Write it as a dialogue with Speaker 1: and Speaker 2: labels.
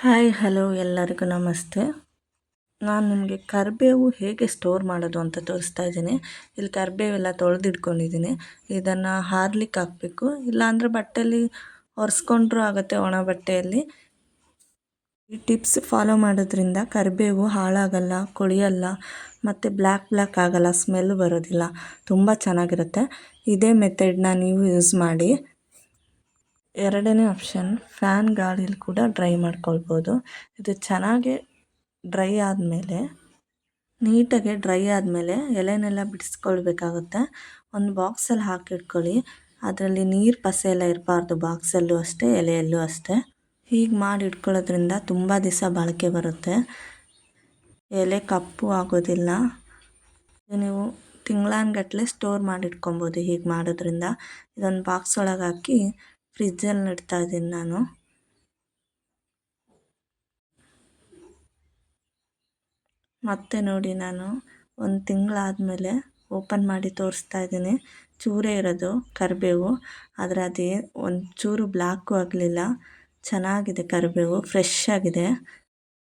Speaker 1: Hi hello ಎಲ್ಲರಿಗೂ ನಮಸ್ತೆ. ನಾನು ನಿಮಗೆ ಕರಿಬೇವು ಹೇಗೆ ಸ್ಟೋರ್ ಮಾಡೋದು ಅಂತ ತೋರಿಸ್ತಾ ಇದ್ದೀನಿ. ಇಲ್ಲಿ ಕರಿಬೇವೆಲ್ಲ ತೊಳೆದಿಟ್ಕೊಂಡಿದ್ದೀನಿ. ಇದನ್ನು ಹಾರ್ಲಿಕ್ಕೆ ಹಾಕಬೇಕು. ಇಲ್ಲಾಂದರೆ ಬಟ್ಟೆಯಲ್ಲಿ ಒರೆಸ್ಕೊಂಡ್ರೂ ಆಗುತ್ತೆ ಒಣ ಬಟ್ಟೆಯಲ್ಲಿ. ಈ ಟಿಪ್ಸ್ ಫಾಲೋ ಮಾಡೋದ್ರಿಂದ ಕರಿಬೇವು ಹಾಳಾಗಲ್ಲ ಕೊಳೆಯಲ್ಲ ಮತ್ತು ಬ್ಲ್ಯಾಕ್ ಬ್ಲ್ಯಾಕ್ ಆಗಲ್ಲ ಸ್ಮೆಲ್ ಬರೋದಿಲ್ಲ. ತುಂಬ ಚೆನ್ನಾಗಿರುತ್ತೆ. ಇದೇ ಮೆಥಡ್ನ ನೀವು ಯೂಸ್ ಮಾಡಿ. ಎರಡನೇ ಆಪ್ಷನ್ ಫ್ಯಾನ್ ಗಾಳಿಲಿ ಕೂಡ ಡ್ರೈ ಮಾಡ್ಕೊಳ್ಬೋದು. ಇದು ಚೆನ್ನಾಗಿ ಡ್ರೈ ಆದಮೇಲೆ, ನೀಟಾಗಿ ಡ್ರೈ ಆದಮೇಲೆ ಎಲೆನೆಲ್ಲ ಬಿಡಿಸ್ಕೊಳ್ಬೇಕಾಗುತ್ತೆ. ಒಂದು ಬಾಕ್ಸಲ್ಲಿ ಹಾಕಿಟ್ಕೊಳ್ಳಿ. ಅದರಲ್ಲಿ ನೀರು ಪಸೆ ಎಲ್ಲ ಇರಬಾರ್ದು ಬಾಕ್ಸಲ್ಲೂ ಅಷ್ಟೇ, ಎಲೆಯಲ್ಲೂ ಅಷ್ಟೇ. ಹೀಗೆ ಮಾಡಿ ಇಟ್ಕೊಳ್ಳೋದ್ರಿಂದ ತುಂಬ ದಿವಸ ಬಾಳಿಕೆ ಬರುತ್ತೆ. ಎಲೆ ಕಪ್ಪು ಆಗೋದಿಲ್ಲ. ನೀವು ತಿಂಗಳಾನ್ಗಟ್ಟಲೆ ಸ್ಟೋರ್ ಮಾಡಿ ಇಟ್ಕೊಬೋದು ಹೀಗೆ ಮಾಡೋದ್ರಿಂದ. ಇದೊಂದು ಬಾಕ್ಸ್ ಒಳಗೆ ಹಾಕಿ ಫ್ರಿಜ್ಜಲ್ಲಿ ಇಡ್ತಾ ಇದ್ದೀನಿ ನಾನು. ಮತ್ತೆ ನೋಡಿ ನಾನು ಒಂದು ತಿಂಗಳಾದಮೇಲೆ ಓಪನ್ ಮಾಡಿ ತೋರಿಸ್ತಾ ಇದ್ದೀನಿ. ಚೂರೇ ಇರೋದು ಕರಿಬೇವು. ಆದರೆ ಅದೇ ಒಂದು ಚೂರು ಬ್ಲ್ಯಾಕು ಆಗಲಿಲ್ಲ. ಚೆನ್ನಾಗಿದೆ ಕರಿಬೇವು ಫ್ರೆಶ್ ಆಗಿದೆ.